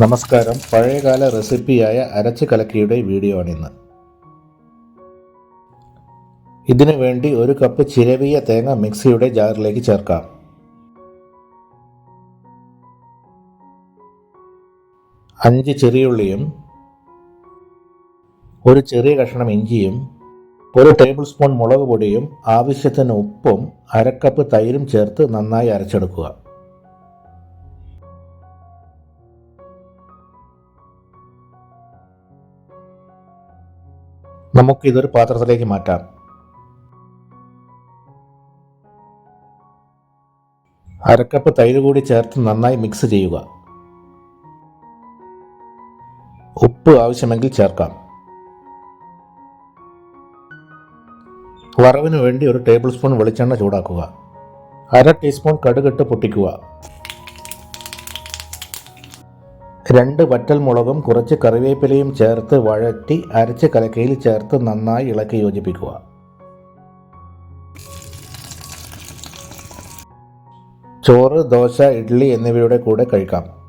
നമസ്കാരം. പഴയകാല റെസിപ്പിയായ അരച്ച് കലക്കിയുടെ വീഡിയോ ആണിന്ന് ഇതിനു വേണ്ടി ഒരു കപ്പ് ചിരവിയ തേങ്ങ മിക്സിയുടെ ജാറിലേക്ക് ചേർക്കാം. അഞ്ച് ചെറിയുള്ളിയും ഒരു ചെറിയ കഷ്ണം ഇഞ്ചിയും ഒരു ടേബിൾ സ്പൂൺ മുളക് പൊടിയും ആവശ്യത്തിന് ഉപ്പും അരക്കപ്പ് തൈരും ചേർത്ത് നന്നായി അരച്ചെടുക്കുക. നമുക്കിതൊരു പാത്രത്തിലേക്ക് മാറ്റാം. അരക്കപ്പ് തൈര് കൂടി ചേർത്ത് നന്നായി മിക്സ് ചെയ്യുക. ഉപ്പ് ആവശ്യമെങ്കിൽ ചേർക്കാം. വറവിന് വേണ്ടി ഒരു ടേബിൾ സ്പൂൺ വെളിച്ചെണ്ണ ചൂടാക്കുക. അര ടീസ്പൂൺ കടുകിട്ട് പൊട്ടിക്കുക. രണ്ട് വറ്റൽ മുളകും കുറച്ച് കറിവേപ്പിലയും ചേർത്ത് വഴറ്റി അരച്ച് കലക്കയിൽ ചേർത്ത് നന്നായി ഇളക്കി യോജിപ്പിക്കുക. ചോറ് ദോശ ഇഡ്ഡലി എന്നിവയുടെ കൂടെ കഴിക്കാം.